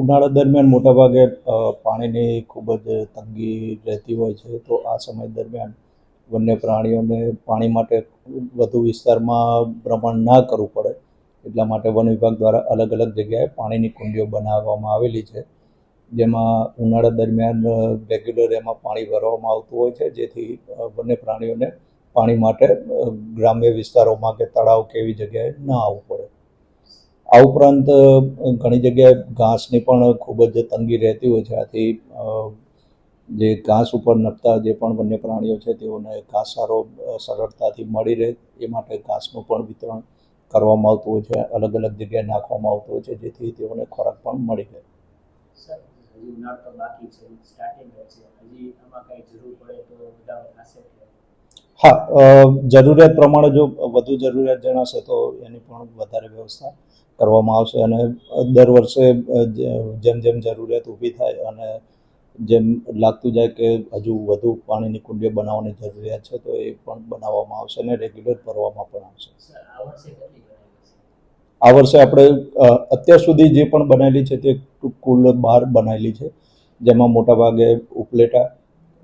ઉનાળો દરમિયાન મોટાભાગે પાણીની ખૂબ જ તંગી રહેતી હોય છે, તો આ સમય દરમિયાન વન્ય પ્રાણીઓને પાણી માટે વધુ વિસ્તારમાં ભ્રમણ ના કરવું પડે. એટલા માટે વન વિભાગ દ્વારા અલગ અલગ જગ્યાએ પાણીની કુંડીઓ બનાવવામાં આવેલી છે. જેમાં ઉનાળા દરમિયાન રેગ્યુલર એમાં પાણી ભરવામાં આવતું હોય છે, જેથી વન્ય પ્રાણીઓને પાણી માટે ગ્રામ્ય વિસ્તારોમાં કે તળાવ કે એવી જગ્યાએ ન આવવું પડે. આ ઉપરાંત ઘણી જગ્યાએ ઘાસની પણ ખૂબ જ તંગી રહેતી હોય છે. આથી જે ઘાસ ઉપર નપતા જે પણ વન્ય પ્રાણીઓ છે, તેઓને ઘાસચારો સરળતાથી મળી રહે. એ માટે ઘાસનું પણ વિતરણ કરવામાં આવતું હોય છે. અલગ અલગ જગ્યાએ નાખવામાં આવતું હોય છે, જેથી તેઓને ખોરાક પણ મળી રહે. બાકી છે સ્ટાર્ટિંગ હજી આમાં જરૂર પડે તો હા જરૂરિયાત પ્રમાણે જો વધુ જરૂરિયાત જણાશે તો એની પણ વધારે વ્યવસ્થા કરવામાં આવશે અને દર વર્ષે જેમ જેમ જરૂરિયાત ઊભી થાય અને જેમ લાગતું જાય કે હજુ વધુ પાણીની કુંડીઓ બનાવવાની જરૂરિયાત છે તો એ પણ બનાવવામાં આવશે અને રેગ્યુલર ભરવામાં પણ આવશે. આ વર્ષે આપણે અત્યાર સુધી જે પણ બનાવેલી છે તે કુલ બાર બનાવેલી છે. જેમાં મોટાભાગે ઉપલેટા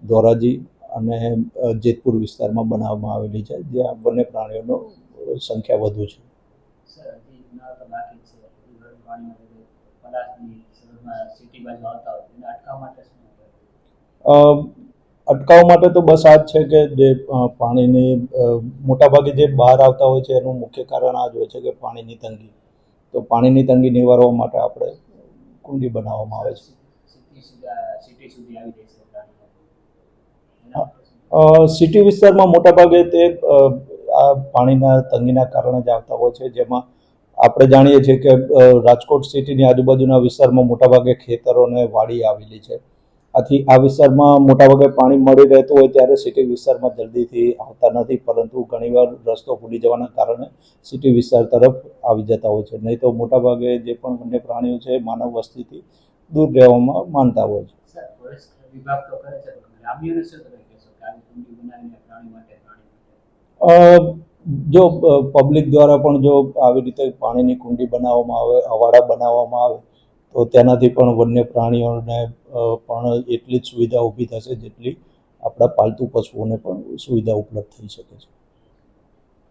ધોરાજી અને જેતપુર વિસ્તારમાં બનાવવામાં આવેલી છે જ્યાં વન્ય પ્રાણીઓનો સંખ્યા વધુ છે. સર હજી ઉનાળો તો બાકી છે. હજી ગરમ પાણીમાં બધું પદાર્થની શરીરમાં સિટી બાજુ આવતા હોય એને અટકાવવા માટે શું કરે? અ, અટકાવવા માટે તો બસ આ જ છે કે જે પાણીની મોટાભાગે જે બહાર આવતા હોય છે એનું મુખ્ય કારણ આ જ હોય છે કે પાણીની તંગી. તો પાણીની તંગી નિવારવા માટે આપણે કુંડી બનાવવામાં આવે છે. સિટી વિસ્તારમાં મોટાભાગે તે આ પાણીના તંગીના કારણે જ આવતા હોય છે. જેમાં આપણે જાણીએ છીએ કે રાજકોટ સિટીની આજુબાજુના વિસ્તારમાં મોટાભાગે ખેતરો અને વાડી આવેલી છે. આથી આ વિસ્તારમાં મોટાભાગે પાણી મળી રહેતું હોય ત્યારે સિટી વિસ્તારમાં જલ્દીથી આવતા નથી, પરંતુ ઘણીવાર રસ્તો ભૂલી જવાના કારણે સિટી વિસ્તાર તરફ આવી જતા હોય છે. નહીં તો મોટાભાગે જે પણ વન્ય પ્રાણીઓ છે, માનવ વસ્તીથી દૂર રહેવામાં માનતા હોય છે. વિભાગ તો કરે છે ગ્રામ્યોને શું તમે કહેશો કે આવી કુંડી બનાવીને પ્રાણી માટે પ્રાણી જો પબ્લિક દ્વારા પણ જો આવી રીતે પાણીની કુંડી બનાવવામાં આવે, અવાડા બનાવવામાં આવે, તો તેનાથી પણ વન્ય પ્રાણીઓને પણ એટલી જ સુવિધા ઊભી થશે જેટલી આપણા પાલતુ પશુઓને પણ સુવિધા ઉપલબ્ધ થઈ શકે છે.